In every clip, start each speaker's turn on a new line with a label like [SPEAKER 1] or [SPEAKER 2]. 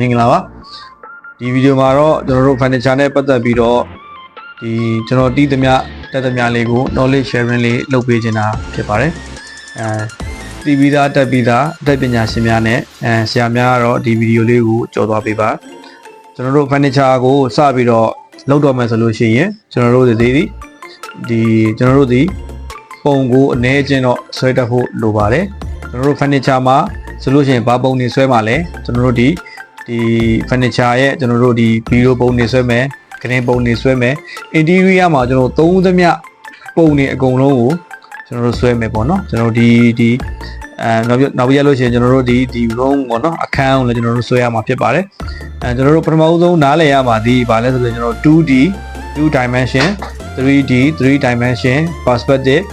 [SPEAKER 1] မင်္ဂလာပါဒီဗီဒီယိုမှာတော့ကျွန်တော်တို့ furniture နဲ့ပတ်သက်ပြီးတော့ဒီကျွန်တော်တီးသမျှတက်သမျှလေးကို knowledge sharing လေးလုပ်ပေးခြင်းတာဖြစ်ပါတယ်အဲတီးပြီးသားတက်ပြီးသားအတက်ပညာရှင်များနဲ့အဲဆရာများကတော့ဒီဗီဒီယိုလေးကိုကြော်သွားပေးပါကျွန်တော်တို့ furniture ကိုစပြီးတော့လုပ်တော့မယ်ဆိုလို့ရှိရင်ကျွန်တော်တို့ဒီဒီဒီကျွန်တော်တို့ဒီပုံကိုအနည်းချင်းတော့ဆွဲတက်ဖို့လိုပါတယ်ကျွန်တော်တို့ furniture မှာဆိုလို့ရှိရင်ဘာပုံနေဆွဲမှာလဲကျွန်တော်တို့ဒီ ဒီ furniture ရဲ့ကျွန်တော်တို့ဒီဗီဒီယိုပုံနေဆွဲမယ်ဂရင်းပုံနေဆွဲမယ် interior မှာကျွန်တော်သုံးသမျှပုံနေအကုန်လုံးကိုကျွန်တော်တို့ဆွဲမယ်ပေါ့နော်ကျွန်တော်ဒီဒီအဲနောက်ပြနောက်ပြရလို့ရှိရင်ကျွန်တော်တို့ဒီဒီ room ပေါ့နော်အခန်းကိုလည်းကျွန်တော်တို့ဆွဲရမှာဖြစ်ပါတယ်အဲကျွန်တော်တို့ပထမဆုံးနားလည်ရမှာဒီဗာလဲဆိုတော့ကျွန်တော် 2D 2 dimension 3D 3 dimension perspective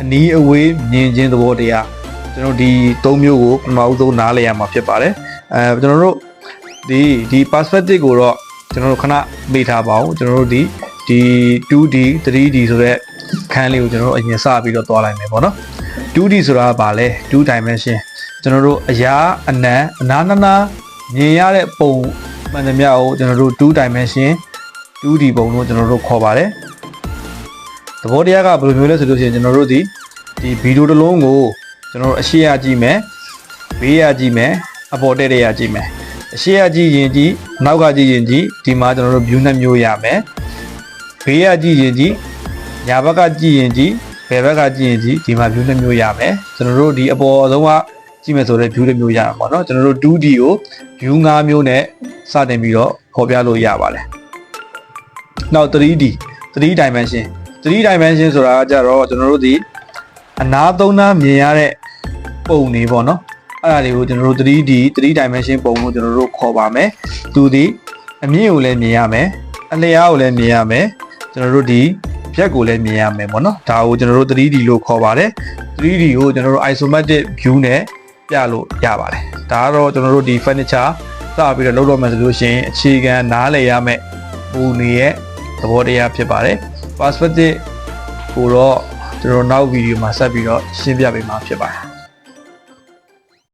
[SPEAKER 1] အနီးအဝေးမြင်ခြင်းသဘောတရားကျွန်တော်ဒီ၃မျိုးကိုပထမဆုံးနားလည်ရမှာဖြစ်ပါတယ်အဲကျွန်တော်တို့ ဒီဒီ perspective ကိုတော့ကျွန်တော်တို့ခဏမေ့ထားပါအောင်ကျွန်တော်တို့ဒီဒီ 2D 3D ဆိုတဲ့ခန်းလေးကိုကျွန်တော်တို့အရင်စပြီးတော့သွားလိုက်မယ်ပေါ့နော် 2D ဆိုတာကဘာလဲ2 dimension ကျွန်တော်တို့အရာအနံအနာနာနာမြင်ရတဲ့ပုံမှန်သမျှကိုကျွန်တော်တို့2 dimension 2D ပုံလို့ကျွန်တော်တို့ခေါ်ပါတယ်သဘောတရားကဘယ်လိုမျိုးလဲဆိုလို့ရှိရင်ကျွန်တော်တို့ဒီဒီဗီဒီယိုတစ်လုံးကိုကျွန်တော်တို့အရှိရကြည့်မယ်ဘေးရကြည့်မယ်အပေါ်တဲ့တဲ့ရကြည့်မယ် အရှိရကြည့်ရင်ကြည့်နောက်ကကြည့်ရင်ကြည့်ဒီမှာကျွန်တော်တို့ view နှစ်မျိုးရမယ်ဘေးရကြည့်ရင်ကြည့်ညာဘက်ကကြည့်ရင်ကြည့်ဘယ်ဘက်ကကြည့်ရင်ကြည့်ဒီမှာ view နှစ်မျိုးရမယ်ကျွန်တော်တို့ဒီအပေါ်ဆုံးကကြည့်မယ်ဆိုတော့ view တစ်မျိုးရမှာပေါ့နော်ကျွန်တော်တို့ 2D ကို view 5မျိုးနဲ့စတင်ပြီးတော့ဖော်ပြလို့ရပါတယ်နောက် 3D 3 dimension 3 dimension ဆိုတာကကြတော့ကျွန်တော်တို့ဒီအနာသုံးနာမြင်ရတဲ့ပုံတွေပေါ့နော် အဲ့ဒါတွေကိုကျွန်တော်တို့ 3D 3 dimension ပုံလို့ကျွန်တော်တို့ခေါ်ပါမယ်သူဒီအမြင့်ကိုလည်းမြင်ရမယ်အလျားကိုလည်းမြင်ရမယ်ကျွန်တော်တို့ဒီဖြက်ကိုလည်းမြင်ရမယ်ပေါ့နော်ဒါကိုကျွန်တော်တို့ 3D လို့ခေါ်ပါတယ် 3D ကိုကျွန်တော်တို့ isometric view နဲ့ပြလို့ရပါတယ်ဒါကတော့ကျွန်တော်တို့ဒီ furniture စပြီးတော့လုပ်တော့မယ်ဆိုလို့ရှိရင်အခြေခံနားလည်ရမယ်ပုံတွေရဲ့သဘောတရားဖြစ်ပါတယ် perspective ကိုတော့ကျွန်တော်နောက်ဗီဒီယိုမှာဆက်ပြီးတော့ရှင်းပြပေးမှာဖြစ်ပါတယ်